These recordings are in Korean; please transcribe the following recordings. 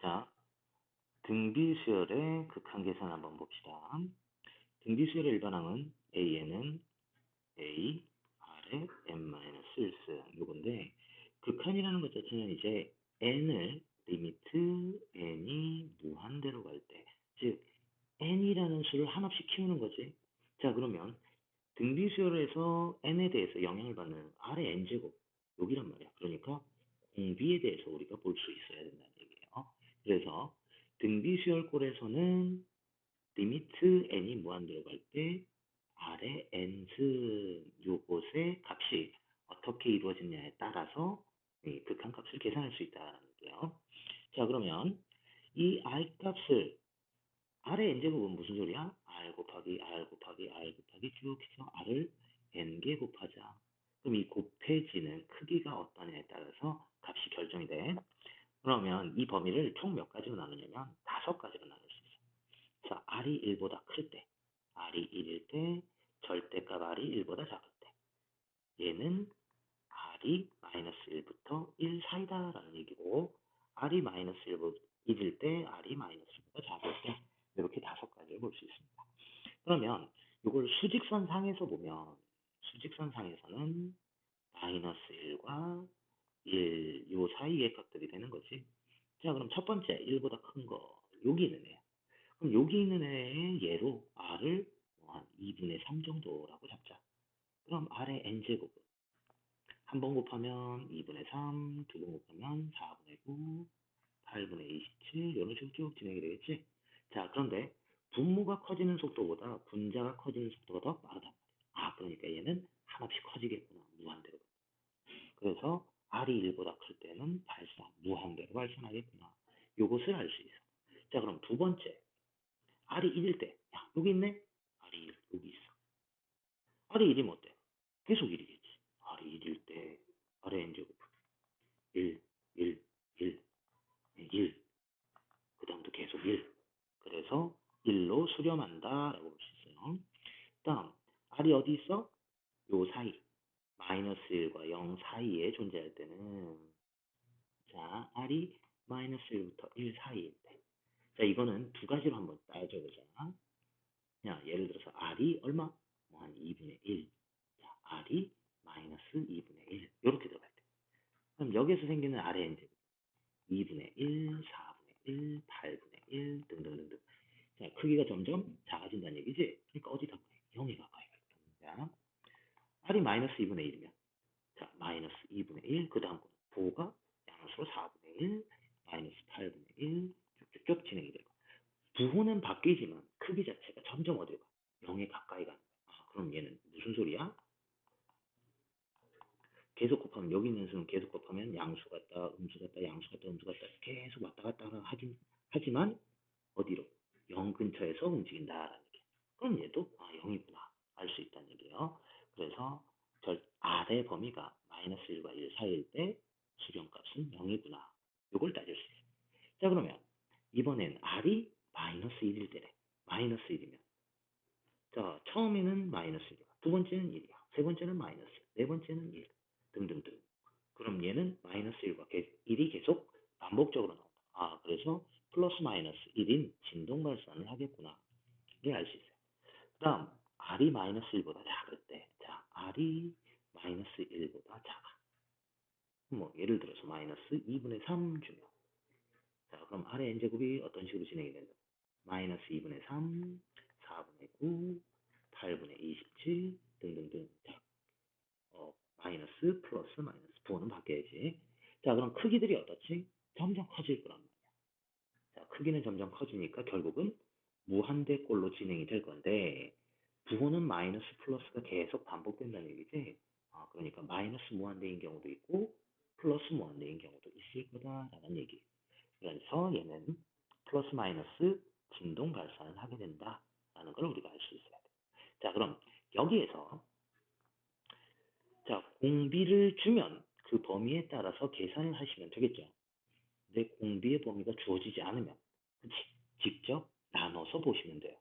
자, 등비수열의 극한 계산 한번 봅시다. 등비수열의 일반항은 a에는 a, r에 n-1승 요건데 극한이라는 것 자체는 이제 n을 리미트 n이 무한대로 갈 때, 즉 n이라는 수를 한없이 키우는 거지. 자 그러면 등비수열에서 n에 대해서 영향을 받는 r의 n제곱 여기란 말이야. 그러니까 공비에 대해서 우리가 볼 수 있어야 된다는 얘기예요. 그래서 등비수열골에서는 리미트 n이 무한대로 갈때 r의 n승 요것의 값이 어떻게 이루어지냐에 따라서 이 극한 값을 계산할 수 있다는 거예요. 자 그러면 이 r 값을 r의 n제곱은 무슨 소리야? r 곱하기 r 곱하기 r 곱하기 쭉 해서 r을 n개 곱하자. 그럼 이 곱해지는 크기가 어떠냐에 따라서 값이 결정이 돼. 그러면 이 범위를 총 몇 가지로 나누냐면 다섯 가지로 나눌 수 있어. 자, r이 1보다 클 때, r이 1일 때, 절대값 r이 1보다 작을 때. 얘는 r이 마이너스 1부터 1 사이다라는 얘기고, r이 마이너스 1일 때, r이 마이너스 1보다 작을 때, 이렇게 다섯 가지를 볼 수 있습니다. 그러면 이걸 수직선 상에서 보면, 수직선 상에서는 마이너스 1과 1, 요 사이의 값들이 되는 거지. 자, 그럼 첫 번째, 1보다 큰 거, 여기 있는 애. 그럼 여기 있는 애의 얘로 r을 뭐한 2분의 3 정도라고 잡자. 그럼 r의 n제곱은 한번 곱하면 2분의 3, 두 번 곱하면 4분의 9, 8분의 27, 이런 식으로 쭉 진행이 되겠지. 자, 그런데 분모가 커지는 속도보다 분자가 커지는 속도가 더 빠르다. 아, 그러니까 얘는 한없이 커지겠구나. 무한대로. 그래서 R이 1보다 클 때는 발산, 무한대로 발산하겠구나. 요것을 알 수 있어. 자, 그럼 두 번째. R이 1일 때. 야, 여기 있네? R이 1, 여기 있어. R이 1이면 어때? 계속 1이겠지. R이 1일 때, R의 n제곱. 1, 1, 1, 1. 그 다음도 계속 1. 그래서 1로 수렴한다. 라고 볼 수 있어요. 다음, R이 어디 있어? 요 사이. 마이너스 1과 0 사이에 존재할 때는 자, R이 마이너스 1부터 1 사이일 때. 자, 이거는 두 가지로 한번 따져보자. 자, 예를 들어서 R이 얼마? 뭐 한 2분의 1. 자, R이 마이너스 2분의 1. 이렇게 들어갈 때. 그럼 여기에서 생기는 R의 n제곱. 2분의 1, 4분의 1, 8분의 1 등등등등. 자, 크기가 점점 작아진다는 얘기지? 그러니까 어디다 보내? 0에 가까이 가겠다. R이 마이너스 2분의 1이면 자 마이너스 2분의 1, 그 다음 부호가 양수로 4분의 1, 마이너스 8분의 1 쭉쭉쭉 진행이 되고 부호는 바뀌지만 크기 자체가 점점 어디로 가? 0에 가까이 가는 거야. 아, 그럼 얘는 무슨 소리야? 계속 곱하면 여기 있는 수는 계속 곱하면 양수 같다, 음수 같다, 양수 같다, 음수 같다 계속 왔다 갔다 하긴 하지만 어디로? 0 근처에서 움직인다라는 얘기. 그럼 얘도 아 0이구나 알 수 있다는 얘기예요. 그래서 절 R의 범위가 마이너스 1과 1 사이일 때 수렴값은 0이구나. 요걸 따질 수 있어요. 자 그러면 이번엔 R이 마이너스 1일 때래. 마이너스 1이면 자 처음에는 마이너스 1이야. 두 번째는 1이야. 세 번째는 마이너스, 네 번째는 1 등등등. 그럼 얘는 마이너스 1과 1이 계속 반복적으로 나온다. 아 그래서 플러스 마이너스 1인 진동 발산을 하겠구나. 이걸 알 수 있어요. 그 다음 R이 마이너스 1보다 작을 때, 자, R이 마이너스 1보다 작아. 뭐, 예를 들어서 마이너스 2분의 3 주면. 자, 그럼 R의 n제곱이 어떤 식으로 진행이 된다? 마이너스 2분의 3, 4분의 9, 8분의 27 등등등. 자, 어, 마이너스, 플러스, 마이너스. 부호는 바뀌어야지. 자, 그럼 크기들이 어떻지? 점점 커질 거란 말이야. 자, 크기는 점점 커지니까 결국은 무한대꼴로 진행이 될 건데, 부호는 마이너스 플러스가 계속 반복된다는 얘기지. 아, 그러니까 마이너스 무한대인 경우도 있고 플러스 무한대인 경우도 있을 거다라는 얘기. 그래서 얘는 플러스 마이너스 진동 발산을 하게 된다 라는 걸 우리가 알 수 있어야 돼. 자, 그럼 여기에서 자 공비를 주면 그 범위에 따라서 계산을 하시면 되겠죠. 내 공비의 범위가 주어지지 않으면 그치? 직접 나눠서 보시면 돼요.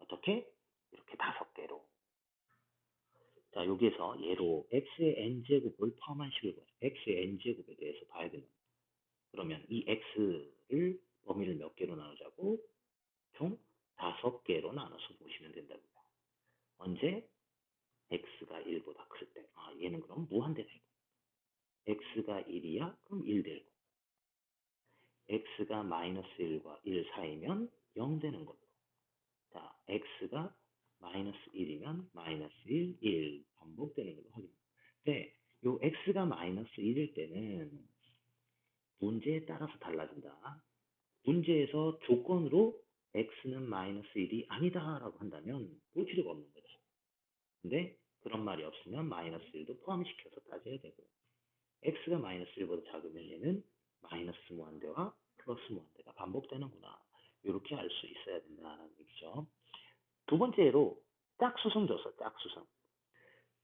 어떻게? 이렇게 다섯 개로. 자, 여기에서 예로 x의 n제곱을 포함한 식을 보자. x의 n제곱에 대해서 봐야 되는. 그러면 이 x를 범위를 몇 개로 나누자고? 총 다섯 개로 나눠서 보시면 된다고요. 언제? x가 1보다 클 때. 아, 얘는 그럼 무한대 되고. x가 1이야? 그럼 1 되고. x가 마이너스 1과 1 사이면 0 되는 걸로. 자, x가 마이너스 1이면 마이너스 1, 1 반복되는 걸로 확인. 네, 요 x가 마이너스 1일 때는 문제에 따라서 달라진다. 문제에서 조건으로 x는 마이너스 1이 아니다라고 한다면 볼 필요가 없는 거죠. 근데 그런 말이 없으면 마이너스 1도 포함시켜서 따져야 되고 x가 마이너스 1보다 작으면 얘는 마이너스 무한대와 플러스 무한대가 반복되는구나. 이렇게 알 수 있어야 된다는 얘기죠. 두 번째로 짝수성 줬어, 짝수성.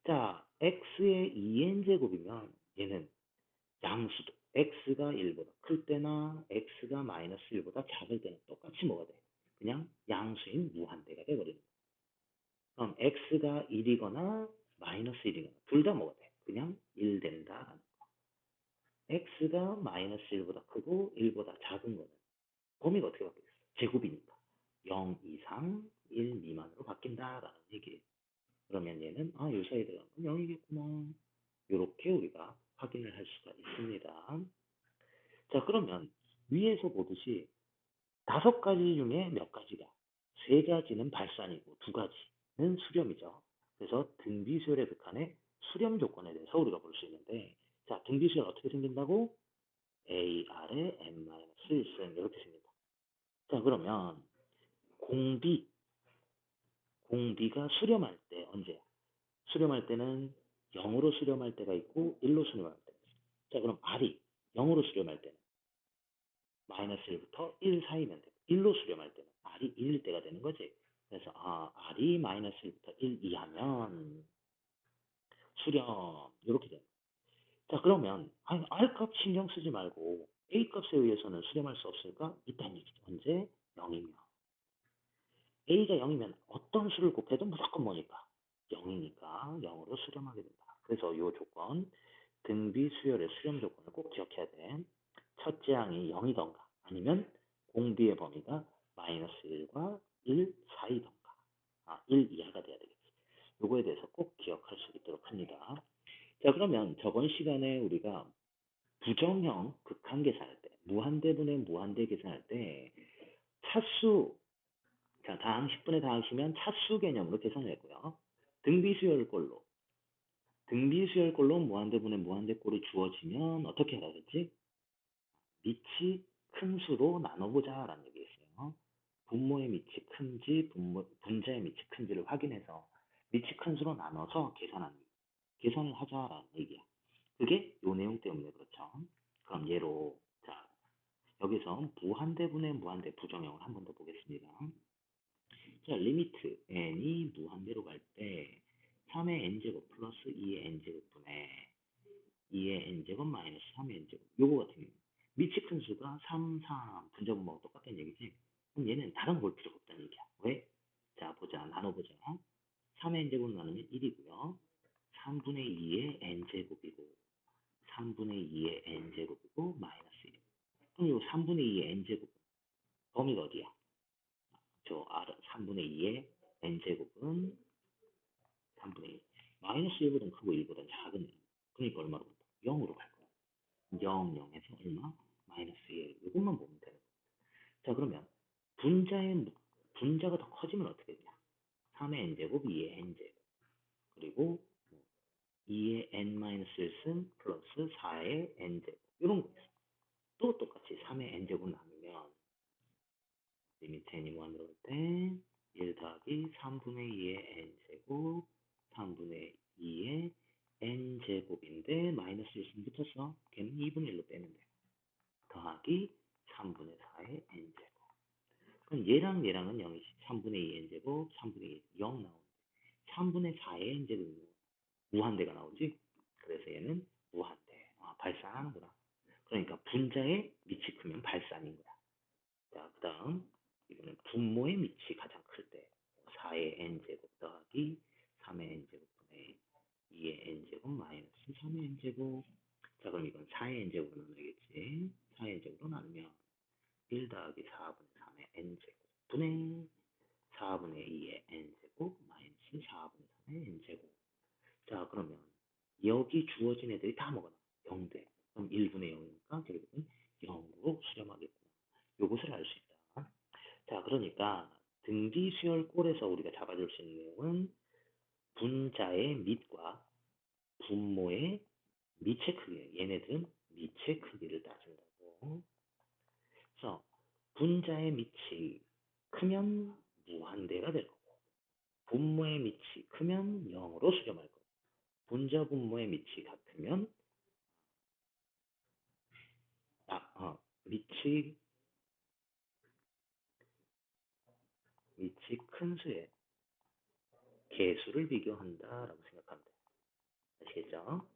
자, x의 2n제곱이면 얘는 양수도 x가 1보다 클 때나 x가 마이너스 1보다 작을 때는 똑같이 뭐가 돼? 그냥 양수인 무한대가 돼버리는 거야. 그럼 x가 1이거나 마이너스 1이거나 둘 다 뭐가 돼? 그냥 1 된다라는 거. x가 마이너스 1보다 크고 1보다 작은 거는 범위가 어떻게 바뀌겠어? 제곱이니까 0 이상 1 미만으로 바뀐다라는 얘기예요. 그러면 얘는 아, 요 사이에 들어간 건 0이겠구나. 이렇게 우리가 확인을 할 수가 있습니다. 자, 그러면 위에서 보듯이 다섯 가지 중에 몇 가지가 세 가지는 발산이고 두 가지는 수렴이죠. 그래서 등비수열의 극한의 수렴 조건에 대해서 우리가 볼 수 있는데 자, 등비수열 어떻게 생긴다고? A, R에 n-1승 이렇게 생긴다. 자, 그러면 공비 공비가 수렴할 때 언제? 수렴할 때는 0으로 수렴할 때가 있고 1로 수렴할 있어. 자, 그럼 R이 0으로 수렴할 때는 마이너스 1부터 1 사이면 되고 1로 수렴할 때는 R이 1일 때가 되는 거지. 그래서 아, R이 마이너스 1부터 1 이하면 수렴 이렇게 돼요. 자, 그러면 아니, R값 신경 쓰지 말고 A값에 의해서는 수렴할 수 없을까? 있다는 얘기죠. 언제? 0이면. A가 0이면 어떤 수를 곱해도 무조건 뭐니까? 0이니까 0으로 수렴하게 된다. 그래서 이 조건, 등비 수열의 수렴 조건을 꼭 기억해야 돼. 첫째 항이 0이던가 아니면 공비의 범위가 마이너스 1과 1 사이던가 아, 1 이하가 돼야 되겠지. 요거에 대해서 꼭 기억할 수 있도록 합니다. 자 그러면 저번 시간에 우리가 부정형 극한 계산할 때 무한대분의 무한대 계산할 때 차수 자 다항 10분의 다항시면 차수 개념으로 계산을 했고요. 등비수열꼴로 등비수열꼴로 무한대분의 무한대꼴이 주어지면 어떻게 해야 되지? 밑이 큰 수로 나눠보자 라는 얘기였어요. 분모의 밑이 큰지 분모, 분자의 밑이 큰지를 확인해서 밑이 큰 수로 나눠서 계산하는 계산을 하자라는 얘기야. 그게 요 내용 때문에 그렇죠. 그럼 예로 자 여기서 무한대분의 무한대 부정형을 한 번 더 보겠습니다. 자 리미트 n이 무한대로 갈 때 3의 n제곱 플러스 2의 n제곱분의 2의 n제곱 마이너스 3의 n제곱 요거 같은 경우 밑이 큰 수가 3, 3 분자분모가 똑같다는 얘기지. 그럼 얘는 다른 걸 필요가 없다는 얘기야. 왜? 자 보자 나눠보자. 3의 n제곱 나누면 1이고요. 3분의 2의 n제곱이고 3분의 2의 n제곱이고 마이너스 1. 그럼 요 3분의 2의 n제곱 범위가 어디야? 저 R 3분의 2의 n제곱은 3분의 2. 마이너스 1보다는 크고 1보다는 작은 그러니까 얼마로 간다? 0으로 갈 거야. 0, 0에서 얼마? 마이너스 1. 이것만 보면 되는 거야. 자 그러면 분자의 분자가 더 커지면 어떻게 되냐? 3의 n제곱, 2의 n제곱 그리고 2의 n-1승 플러스 4의 n제곱 이런 거 있어. 또 똑같이 3의 n제곱 나누면 리미트 n이 무한으로 갈때 1 더하기 3분의 2의 n제곱 3분의 2의 n제곱인데 마이너스 1승 붙었어. 걔는 2분의 1로 빼면 돼. 더하기 3분의 4의 n제곱 그럼 얘랑 얘랑은 0이지. 3분의 2 n제곱 3분의 2 0 나오는데 3분의 4의 n제곱이 무한대가 나오지. 그래서 얘는 무한대. 아, 발산하는구나. 그러니까 분자의 밑이 크면 발산인 거야. 자, 그 다음 이거는 분모의 밑이 가장 클 때 4의 n제곱 더하기 3의 n제곱분의 2의 n제곱 마이너스 3의 n제곱 자 그럼 이건 4의 n제곱으로 나누겠지. 4의 n제곱으로 나누면 1 더하기 4분의 3의 n제곱 분의 4분의 2의 n제곱 마이너스 4분의 3의 n제곱. 자 그러면 여기 주어진 애들이 다 먹어놔 0대. 그럼 1분의 0이니까 결국은 0으로 수렴하겠구나. 요것을 알 수 있다. 자 그러니까 등비 수열골에서 우리가 잡아줄 수 있는 내용은 분자의 밑과 분모의 밑의 크기 얘네들은 밑의 크기를 따진다고 그래서 분자의 밑이 크면 무한대가 될 거고 분모의 밑이 크면 0으로 수렴할 거고 분자 분모의 밑이 같으면 아, 어, 밑이 밑이 큰 수의 개수를 비교한다라고 생각하면 돼. 아시겠죠?